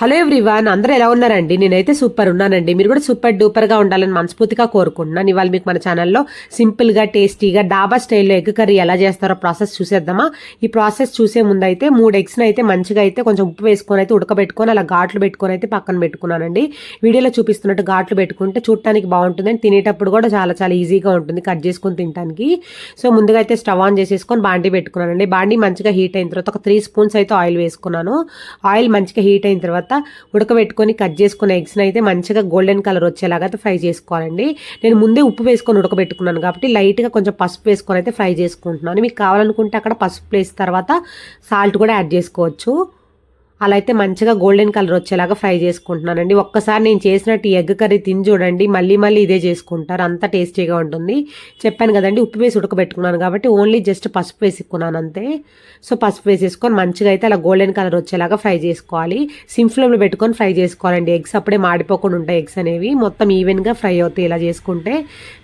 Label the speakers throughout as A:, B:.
A: Hello everyone అందరూ ఎలా ఉన్నారండి? నేనైతే సూపర్ ఉన్నానండి. మీరు కూడా సూపర్ డూపర్గా ఉండాలని మనస్ఫూర్తిగా కోరుకుంటున్నాను. ఇవాళ మీకు మన ఛానల్లో సింపుల్గా టేస్టీగా డాబా స్టైల్లో ఎగ్ కర్రీ ఎలా చేస్తారో ప్రాసెస్ చూసేద్దామా? ఈ ప్రాసెస్ చూసే ముందు అయితే మూడు ఎగ్స్ని అయితే మంచిగా అయితే కొంచెం ఉప్పు వేసుకొని అయితే ఉడకబెట్టుకొని అలా ఘాట్లు పెట్టుకొని అయితే పక్కన పెట్టుకున్నానండి. వీడియోలో చూపిస్తున్నట్టు ఘాట్లు పెట్టుకుంటే చూడటానికి బాగుంటుంది అండ్ తినేటప్పుడు కూడా చాలా చాలా ఈజీగా ఉంటుంది కట్ చేసుకొని తినడానికి సో ముందుగా అయితే స్టవ్ ఆన్ చేసేసుకొని బాండీ పెట్టుకున్నానండి. బాండీ మంచిగా హీట్ అయిన తర్వాత ఒక త్రీ స్పూన్స్ అయితే ఆయిల్ వేసుకున్నాను. ఆయిల్ మంచిగా హీట్ అయిన తర్వాత ఉడకబెట్టుకొని కట్ చేసుకున్న ఎగ్స్ని అయితే మంచిగా గోల్డెన్ కలర్ వచ్చేలాగా అయితే ఫ్రై చేసుకోవాలండి. నేను ముందే ఉప్పు వేసుకొని ఉడకబెట్టుకున్నాను కాబట్టి లైట్గా కొంచెం పసుపు వేసుకొని అయితే ఫ్రై చేసుకుంటున్నాను. మీకు కావాలనుకుంటే అక్కడ పసుపు వేసిన తర్వాత సాల్ట్ కూడా యాడ్ చేసుకోవచ్చు. అలా అయితే మంచిగా గోల్డెన్ కలర్ వచ్చేలాగా ఫ్రై చేసుకుంటున్నానండి. ఒక్కసారి నేను చేసినట్టు ఎగ్ కర్రీ తిని చూడండి. మళ్ళీ మళ్ళీ ఇదే చేసుకుంటారు. అంత టేస్టీగా ఉంటుంది. చెప్పాను కదండి ఉప్పు వేసి ఉడకబెట్టుకున్నాను కాబట్టి ఓన్లీ జస్ట్ పసుపు వేసుకున్నాను అంతే. సో పసుపు వేసేసుకొని మంచిగా అయితే అలా గోల్డెన్ కలర్ వచ్చేలాగా ఫ్రై చేసుకోవాలి. సిమ్ ఫ్లేమ్లో పెట్టుకొని ఫ్రై చేసుకోవాలండి. ఎగ్స్ అప్పుడే మాడిపోకుండా ఉంటాయి ఎగ్స్ అనేవి. మొత్తం ఈవెన్గా ఫ్రై అవుతాయి ఇలా చేసుకుంటే.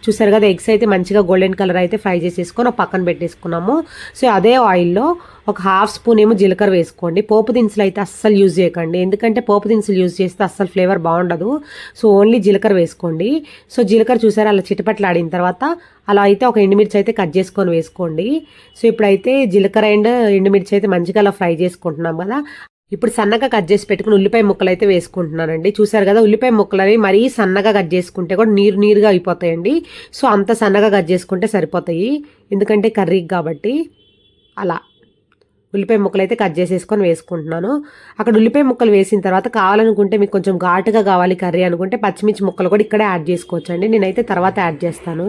A: చూసారు కదా ఎగ్స్ అయితే మంచిగా గోల్డెన్ కలర్ అయితే ఫ్రై చేసేసుకొని పక్కన పెట్టేసుకున్నాము. సో అదే ఆయిల్లో ఒక హాఫ్ స్పూన్ ఏమో జీలకర్ర వేసుకోండి. పోపు దినుసులు అయితే అస్సలు యూజ్ చేయకండి. ఎందుకంటే పోపు దినుసులు యూజ్ చేస్తే అస్సలు ఫ్లేవర్ బాగుండదు. సో ఓన్లీ జీలకర్ర వేసుకోండి. సో జీలకర్ర చూసారా అలా చిటపట్లాడిన తర్వాత అలా అయితే ఒక ఎండుమిర్చి అయితే కట్ చేసుకొని వేసుకోండి. సో ఇప్పుడైతే జీలకర్ర అండ్ ఎండుమిర్చి అయితే మంచిగా అలా ఫ్రై చేసుకుంటున్నాం కదా. ఇప్పుడు సన్నగా కట్ చేసి పెట్టుకుని ఉల్లిపాయ ముక్కలు అయితే వేసుకుంటున్నానండి. చూసారు కదా ఉల్లిపాయ ముక్కలు అవి మరీ సన్నగా కట్ చేసుకుంటే కూడా నీరు నీరుగా అయిపోతాయండి. సో అంత సన్నగా కట్ చేసుకుంటే సరిపోతాయి. ఎందుకంటే కర్రీకి కాబట్టి. అలా. ఉల్లిపాయ ముక్కలు అయితే కట్ చేసేసుకొని వేసుకుంటున్నాను. అక్కడ ఉల్లిపాయ ముక్కలు వేసిన తర్వాత కావాలనుకుంటే మీకు కొంచెం ఘాటుగా కావాలి కర్రీ అనుకుంటే పచ్చిమిర్చి ముక్కలు కూడా ఇక్కడే యాడ్ చేసుకోవచ్చు అండి నేనైతే తర్వాత యాడ్ చేస్తాను.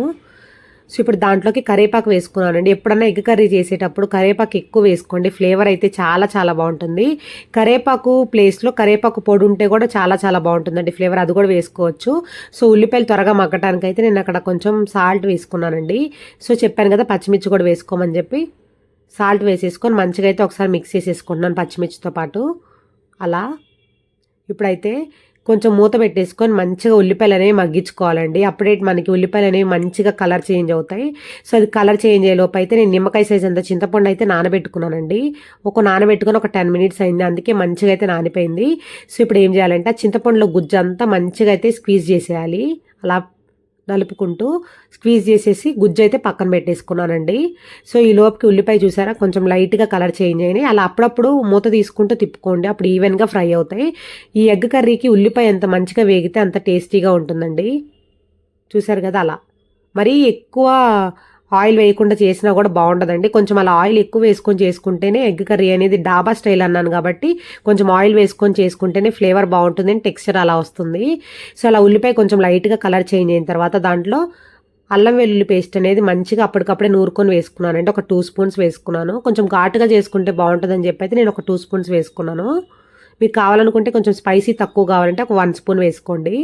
A: సో ఇప్పుడు దాంట్లోకి కరేపాకు వేసుకున్నానండి. ఎప్పుడన్నా ఎగ్ కర్రీ చేసేటప్పుడు కరేపాకు ఎక్కువ వేసుకోండి. ఫ్లేవర్ అయితే చాలా చాలా బాగుంటుంది. కరేపాకు ప్లేస్లో కరేపాకు పొడి ఉంటే కూడా చాలా చాలా బాగుంటుందండి ఫ్లేవర్. అది కూడా వేసుకోవచ్చు. సో ఉల్లిపాయలు త్వరగా మగ్గటానికి అయితే నేను అక్కడ కొంచెం సాల్ట్ వేసుకున్నానండి. సో చెప్పాను కదా పచ్చిమిర్చి కూడా వేసుకోమని చెప్పి. సాల్ట్ వేసేసుకొని మంచిగా అయితే ఒకసారి మిక్స్ చేసేసుకుంటున్నాను పచ్చిమిర్చితో పాటు. అలా. ఇప్పుడైతే కొంచెం మూత పెట్టేసుకొని మంచిగా ఉల్లిపాయలు అనేవి మగ్గించుకోవాలండి. అప్పుడే మనకి ఉల్లిపాయలు అనేవి మంచిగా కలర్ చేంజ్ అవుతాయి. సో అది కలర్ చేంజ్ అయ్యేలోపు అయితే నేను నిమ్మకాయ సైజ్ అంత చింతపండు అయితే నానబెట్టుకున్నానండి. ఒక నానబెట్టుకుని ఒక టెన్ మినిట్స్ అయింది. అందుకే మంచిగా అయితే నానిపోయింది. సో ఇప్పుడు ఏం చేయాలంటే ఆ చింతపండులో గుజ్జు అంతా మంచిగా అయితే స్క్వీజ్ చేసేయాలి. అలా నలుపుకుంటూ స్క్వీజ్ చేసేసి గుజ్జు అయితే పక్కన పెట్టేసుకున్నానండి. సో ఈ లోపుకి ఉల్లిపాయ చూసారా? కొంచెం లైట్గా కలర్ చేంజ్ అయినాయి. అలా అప్పుడప్పుడు మూత తీసుకుంటూ తిప్పుకోండి. అప్పుడు ఈవెన్గా ఫ్రై అవుతాయి. ఈ ఎగ్ కర్రీకి ఉల్లిపాయ ఎంత మంచిగా వేగితే అంత టేస్టీగా ఉంటుందండి. చూసారు కదా అలా. మరీ ఎక్కువ ఆయిల్ వేయకుండా చేసినా కూడా బాగుంటుందండి కొంచెం అలా ఆయిల్ ఎక్కువ వేసుకొని చేసుకుంటేనే ఎగ్ కర్రీ అనేది డాబా స్టైల్ అన్నాను కాబట్టి కొంచెం ఆయిల్ వేసుకొని చేసుకుంటేనే ఫ్లేవర్ బాగుంటుంది టెక్స్చర్ అలా వస్తుంది. సో అలా ఉల్లిపాయ కొంచెం లైట్గా కలర్ చేంజ్ అయిన తర్వాత దాంట్లో అల్లం వెల్లుల్లి పేస్ట్ అనేది మంచిగా అప్పటికప్పుడే నూరుకొని వేసుకున్నాను. అంటే ఒక టూ స్పూన్స్ వేసుకున్నాను. కొంచెం ఘాటుగా చేసుకుంటే బాగుంటుందని చెప్పి అయితే నేను ఒక టూ స్పూన్స్ వేసుకున్నాను. మీకు కావాలనుకుంటే కొంచెం స్పైసీ తక్కువ కావాలంటే ఒక వన్ స్పూన్ వేసుకోండి.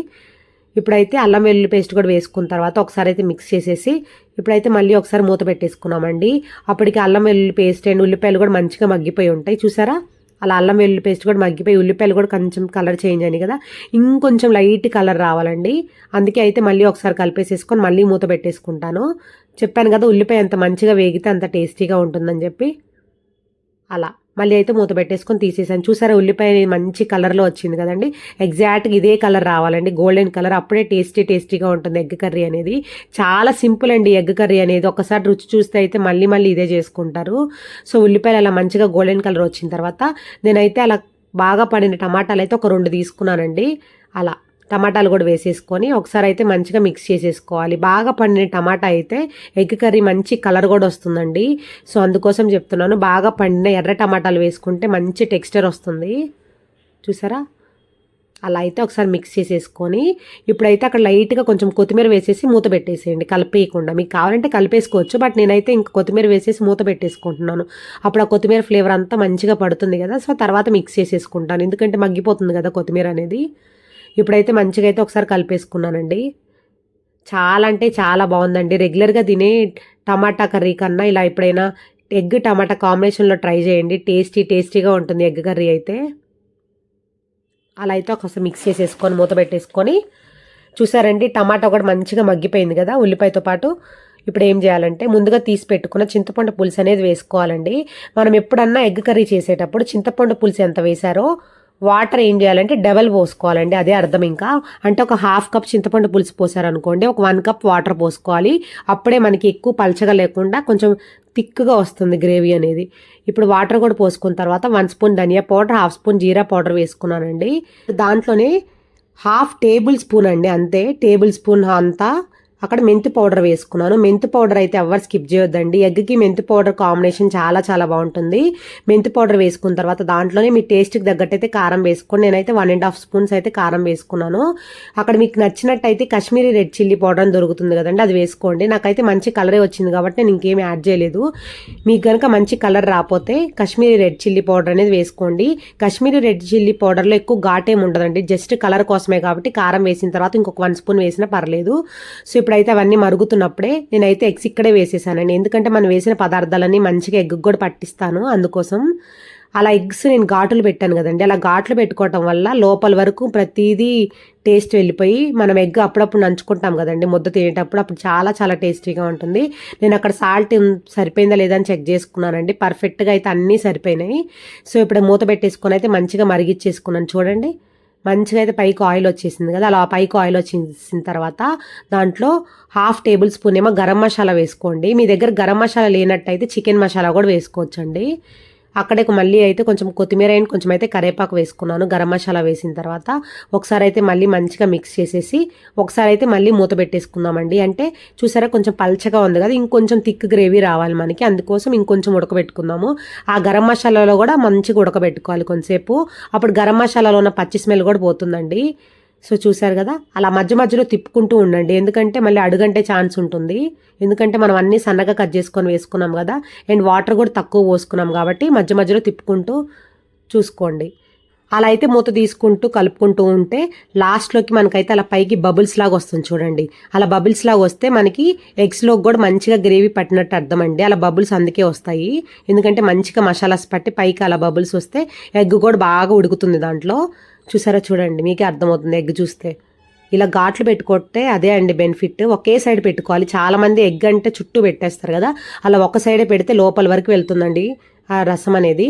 A: ఇప్పుడైతే అల్లం వెల్లుల్లి పేస్ట్ కూడా వేసుకున్న తర్వాత ఒకసారి అయితే మిక్స్ చేసేసి ఇప్పుడైతే మళ్ళీ ఒకసారి మూత పెట్టేసుకున్నామండి. అప్పటికి అల్లం వెల్లుల్లి పేస్ట్ అండ్ ఉల్లిపాయలు కూడా మంచిగా మగ్గిపోయి ఉంటాయి. చూసారా? అలా అల్లం వెల్లుల్లి పేస్ట్ కూడా మగ్గిపోయి ఉల్లిపాయలు కూడా కొంచెం కలర్ చేంజ్ అయినాయి కదా. ఇంకొంచెం లైట్ కలర్ రావాలండి. అందుకే అయితే మళ్ళీ ఒకసారి కలిపేసేసుకొని మళ్ళీ మూత పెట్టేసుకుంటాను. చెప్పాను కదా ఉల్లిపాయ ఎంత మంచిగా వేగితే అంత టేస్టీగా ఉంటుందని చెప్పి. అలా. మళ్ళీ అయితే మూత పెట్టేసుకొని తీసేసాను. చూసారా ఉల్లిపాయ మంచి కలర్లో వచ్చింది కదండి. ఎగ్జాక్ట్గా ఇదే కలర్ రావాలండి. గోల్డెన్ కలర్ అప్పుడే టేస్టీ టేస్టీగా ఉంటుంది ఎగ్ కర్రీ అనేది. చాలా సింపుల్ అండి ఎగ్ కర్రీ అనేది. ఒకసారి రుచి చూస్తే అయితే మళ్ళీ మళ్ళీ ఇదే చేసుకుంటారు. సో ఉల్లిపాయలు అలా మంచిగా గోల్డెన్ కలర్ వచ్చిన తర్వాత నేనైతే అలా బాగా పడిన టమాటాలు అయితే ఒక రెండు తీసుకున్నానండి. అలా. టమాటాలు కూడా వేసేసుకొని ఒకసారి అయితే మంచిగా మిక్స్ చేసేసుకోవాలి. బాగా పండిన టమాటా అయితే ఎగ్ కర్రీ మంచి కలర్ కూడా వస్తుందండి. సో అందుకోసం చెప్తున్నాను బాగా పండిన ఎర్ర టమాటాలు వేసుకుంటే మంచి టెక్స్చర్ వస్తుంది. చూసారా? అలా అయితే ఒకసారి మిక్స్ చేసేసుకొని ఇప్పుడైతే అక్కడ లైట్గా కొంచెం కొత్తిమీర వేసేసి మూత పెట్టేసేయండి. కలిపేయకుండా. మీకు కావాలంటే కలిపేసుకోవచ్చు బట్ నేనైతే ఇంక కొత్తిమీర వేసేసి మూత పెట్టేసుకుంటున్నాను. అప్పుడు ఆ కొత్తిమీర ఫ్లేవర్ అంతా మంచిగా పడుతుంది కదా సో తర్వాత మిక్స్ చేసేసుకుంటాను. ఎందుకంటే మగ్గిపోతుంది కదా కొత్తిమీర అనేది. ఇప్పుడైతే మంచిగా అయితే ఒకసారి కలిపేసుకున్నానండి. చాలా అంటే చాలా బాగుందండి. రెగ్యులర్గా తినే టమాటా కర్రీ కన్నా ఇలా ఎప్పుడైనా ఎగ్ టమాటా కాంబినేషన్లో ట్రై చేయండి. టేస్టీ టేస్టీగా ఉంటుంది ఎగ్ కర్రీ అయితే. అలా అయితే ఒకసారి మిక్స్ చేసేసుకొని మూత పెట్టేసుకొని చూసారండి టమాటా కూడా మంచిగా మగ్గిపోయింది కదా ఉల్లిపాయతో పాటు. ఇప్పుడు ఏం చేయాలంటే ముందుగా తీసి పెట్టుకున్న చింతపండు పులుసు అనేది వేసుకోవాలండి. మనం ఎప్పుడన్నా ఎగ్ కర్రీ చేసేటప్పుడు చింతపండు పులుసు ఎంత వేశారో వాటర్ ఏం చేయాలంటే డబల్ పోసుకోవాలండి. అదే అర్థం ఇంకా. అంటే ఒక హాఫ్ కప్ చింతపండు పులుసు పోసారనుకోండి ఒక వన్ కప్ వాటర్ పోసుకోవాలి. అప్పుడే మనకి ఎక్కువ పలచగా లేకుండా కొంచెం థిక్గా వస్తుంది గ్రేవీ అనేది. ఇప్పుడు వాటర్ కూడా పోసుకున్న తర్వాత one spoon dhania powder half spoon jeera powder వేసుకున్నానండి. దాంట్లోనే హాఫ్ టేబుల్ స్పూన్ అండి అంతే. టేబుల్ స్పూన్ అంతా అక్కడ మెంతి పౌడర్ వేసుకున్నాను. మెంతి పౌడర్ అయితే ఎవరు స్కిప్ చేయొద్దండి. ఎగ్కి మెంతి పౌడర్ కాంబినేషన్ చాలా చాలా బాగుంటుంది. మెంతి పౌడర్ వేసుకున్న తర్వాత దాంట్లోనే మీ టేస్ట్కి తగ్గట్టు అయితే కారం వేసుకోండి. నేనైతే వన్ అండ్ హాఫ్ స్పూన్స్ అయితే కారం వేసుకున్నాను. అక్కడ మీకు నచ్చినట్టయితే కాశ్మీరీ రెడ్ చిల్లీ పౌడర్ అని దొరుకుతుంది కదండి అది వేసుకోండి. నాకైతే మంచి కలరే వచ్చింది కాబట్టి నేను ఇంకేమి యాడ్ చేయలేదు. మీకు కనుక మంచి కలర్ రాకపోతే కాశ్మీరీ రెడ్ చిల్లీ పౌడర్ అనేది వేసుకోండి. కాశ్మీరీ రెడ్ చిల్లీ పౌడర్లో ఎక్కువ ఘాటేం ఉండదండి. జస్ట్ కలర్ కోసమే కాబట్టి కారం వేసిన తర్వాత ఇంకొక వన్ స్పూన్ వేసినా పర్లేదు. సో ఇప్పుడు ఇప్పుడైతే అవన్నీ మరుగుతున్నప్పుడే నేనైతే ఎగ్స్ ఇక్కడే వేసేసానండి. ఎందుకంటే మనం వేసిన పదార్థాలన్నీ మంచిగా ఎగ్ కూడా పట్టిస్తాను అందుకోసం. అలా ఎగ్స్ నేను ఘాటులు పెట్టాను కదండి. అలా ఘాట్లు పెట్టుకోవటం వల్ల లోపల వరకు ప్రతిదీ టేస్ట్ వెళ్ళిపోయి మనం ఎగ్ అప్పుడప్పుడు నంచుకుంటాం కదండి. ముద్ద తినేటప్పుడు అప్పుడు చాలా చాలా టేస్టీగా ఉంటుంది. నేను అక్కడ సాల్ట్ సరిపోయిందా లేదా అని చెక్ చేసుకున్నానండి. పర్ఫెక్ట్గా అయితే అన్నీ సరిపోయినాయి. సో ఇప్పుడు మూత పెట్టేసుకొని అయితే మంచిగా మరిగిచ్చేసుకున్నాను. చూడండి. మంచిగా అయితే పైకి ఆయిల్ వచ్చేసింది కదా అలా పైకి ఆయిల్ వచ్చేసిన తర్వాత దాంట్లో హాఫ్ టేబుల్ స్పూన్ ఏమో గరం మసాలా వేసుకోండి. మీ దగ్గర గరం మసాలా లేనట్టయితే చికెన్ మసాలా కూడా వేసుకోవచ్చండి. అక్కడే మళ్ళీ అయితే కొంచెం కొత్తిమీర అయిన కొంచెం అయితే కరేపాకు వేసుకున్నాను గరం మసాలా వేసిన తర్వాత. ఒకసారి అయితే మళ్ళీ మంచిగా మిక్స్ చేసేసి ఒకసారి అయితే మళ్ళీ మూత పెట్టేసుకుందామండి. అంటే చూసారా కొంచెం పల్చగా ఉంది కదా ఇంకొంచెం థిక్ గ్రేవీ రావాలి మనకి. అందుకోసం ఇంకొంచెం ఉడకబెట్టుకుందాము. ఆ గరం మసాలాలో కూడా మంచిగా ఉడకబెట్టుకోవాలి కొంతసేపు. అప్పుడు గరం మసాలాలో ఉన్న పచ్చి స్మెల్ కూడా పోతుందండి. సో చూసారు కదా? అలా మధ్య మధ్యలో తిప్పుకుంటూ ఉండండి. ఎందుకంటే మళ్ళీ అడుగంటే ఛాన్స్ ఉంటుంది. ఎందుకంటే మనం అన్నీ సన్నగా కట్ చేసుకొని వేసుకున్నాం కదా? అండ్ వాటర్ కూడా తక్కువ పోసుకున్నాం కాబట్టి మధ్య మధ్యలో తిప్పుకుంటూ చూసుకోండి. అలా అయితే మూత తీసుకుంటూ కలుపుకుంటూ ఉంటే లాస్ట్లోకి మనకైతే అలా పైకి బబుల్స్ లాగా వస్తుంది చూడండి. అలా బబుల్స్ లాగా వస్తే మనకి ఎగ్స్లోకి కూడా మంచిగా గ్రేవీ పట్టినట్టు అర్థం అండి అలా బబుల్స్ అందుకే వస్తాయి. ఎందుకంటే మంచిగా మసాలాస్ పట్టి పైకి అలా బబుల్స్ వస్తే ఎగ్ కూడా బాగా ఉడుకుతుంది దాంట్లో. చూసారా చూడండి మీకే అర్థమవుతుంది ఎగ్ చూస్తే. ఇలా ఘాట్లు పెట్టుకుంటే అదే అండి బెనిఫిట్. ఒకే సైడ్ పెట్టుకోవాలి. చాలామంది ఎగ్ అంటే చుట్టూ పెట్టేస్తారు కదా అలా ఒక సైడే పెడితే లోపల వరకు వెళ్తుందండి ఆ రసం అనేది.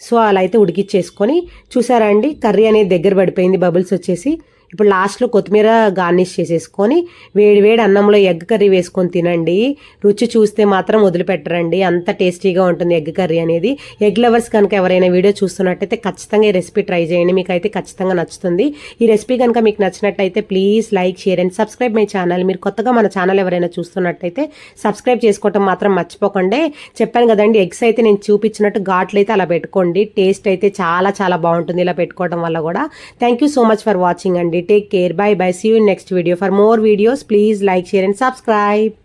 A: సో అలా అయితే ఉడికిచ్చేసుకొని చూసారా అండి కర్రీ అనేది దగ్గర పడిపోయింది బబుల్స్ వచ్చేసి. ఇప్పుడు లాస్ట్లో కొత్తిమీర గార్నిష్ చేసేసుకొని వేడి వేడి అన్నంలో ఎగ్ కర్రీ వేసుకొని తినండి. రుచి చూస్తే మాత్రం వదిలిపెట్టరండి. అంత టేస్టీగా ఉంటుంది ఎగ్ కర్రీ అనేది. ఎగ్ లవర్స్ కనుక ఎవరైనా వీడియో చూస్తున్నట్టయితే ఖచ్చితంగా ఈ రెసిపీ ట్రై చేయండి. మీకు అయితే ఖచ్చితంగా నచ్చుతుంది. ఈ రెసిపీ కనుక మీకు నచ్చినట్టయితే please like share and subscribe my channel మీరు కొత్తగా మన ఛానల్ ఎవరైనా చూస్తున్నట్టయితే సబ్స్క్రైబ్ చేసుకోవటం మాత్రం మర్చిపోకండి. చెప్పాను కదండి ఎగ్స్ అయితే నేను చూపించినట్టు ఘాట్లు అయితే అలా పెట్టుకోండి. టేస్ట్ అయితే చాలా చాలా బాగుంటుంది ఇలా పెట్టుకోవడం వల్ల కూడా. Thank you so much for watching అండి. Take care. Bye bye. See you in next video. For more videos please like share and subscribe